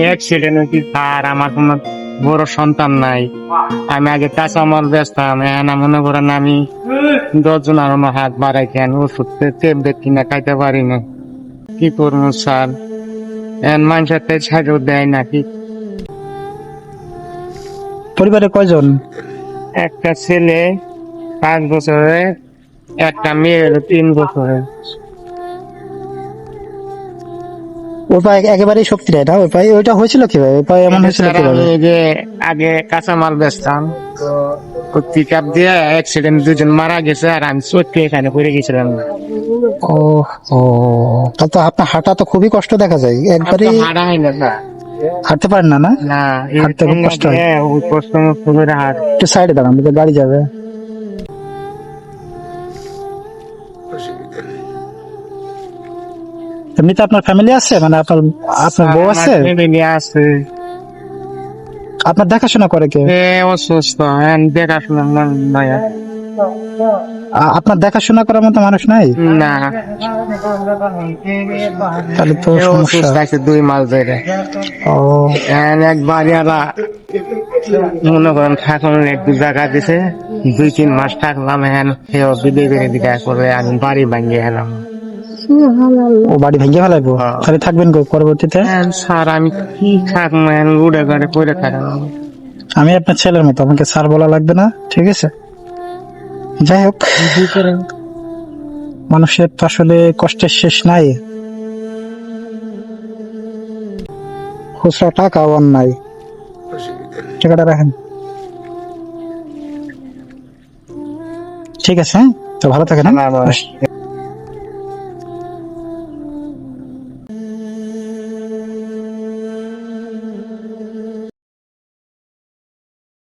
Accident হয়েছি sir আমার কোনো বড় সন্তান নাই। আমি আগে কাঁচামাল বেচতাম এখন মনে করেন আমি দশজন আর আমার হাত বাড়াই কেন ওষুধ ট্যাবলেট কিনা খাইতে পারি না। কি করব স্যার? এখন মানুষের তো ছাড়ও দেয় নাকি পরিবারে কয়জন? একটা ছেলে পাঁচ বছরে একটা মেয়ে তিন বছরে ওই পায়ে একেবারেই শক্তি নেই। না ওই পায়ে ওইটা হয়েছিল কীভাবে? ওই পায়ে এমন হয়েছিল কীভাবে? আমি যে আগে কাঁচামাল বেচতাম। তো পিক আপ দিয়ে অ্যাক্সিডেন্ট দুজন মারা গেছে আর আমি চোটকে এখানে পড়ে গেছিলাম। ও ও তাহলে তো আপনার হাঁটা তো খুবই কষ্ট দেখা যায়। একবারে হাঁটা হয় না হাঁটতে পারেন না না? হাঁটতে খুব কষ্ট হয়। ওই কষ্ট করে হাঁট। একটু সাইডে দাঁড়ান গাড়ি যাবে। এমনিতে আপনার ফ্যামিলি আছে? মানে আপনার আপনার বউ আছে? আছে। আপনার দেখাশোনা করে কে অসুস্থ। হ্যাঁ দেখাশোনা নাই। আপনার দেখাশোনা করার মতো মানুষ নাই? না। তাহলে তো সমস্যা। দুই মাস ধরে। ও। এক বাড়িওয়ালা মনে করেন ঠাকুর একটু জায়গা দিছে দুই তিন মাস থাকলাম সেও বিদে করে দিকে করে আমি বাড়ি ভাঙিয়ে এলাম। ও বাড়ি ভেঙে ফেলাইবো? হ্যাঁ। তাহলে থাকবেন গো পরবর্তীতে? স্যার আমি কি থাকব এখন উড়ে ঘরে পড়ে থাকলাম আমি আপনার ছেলের মতো আমাকে স্যার বলা লাগবে না ঠিক আছে? যাই হোক। মানুষের তো আসলে কষ্টের শেষ নাই। খুচরা টাকা অন্যায়। টাকাটা রাখেন। ঠিক আছে হ্যাঁ? তো ভালো থাকেন হ্যাঁ?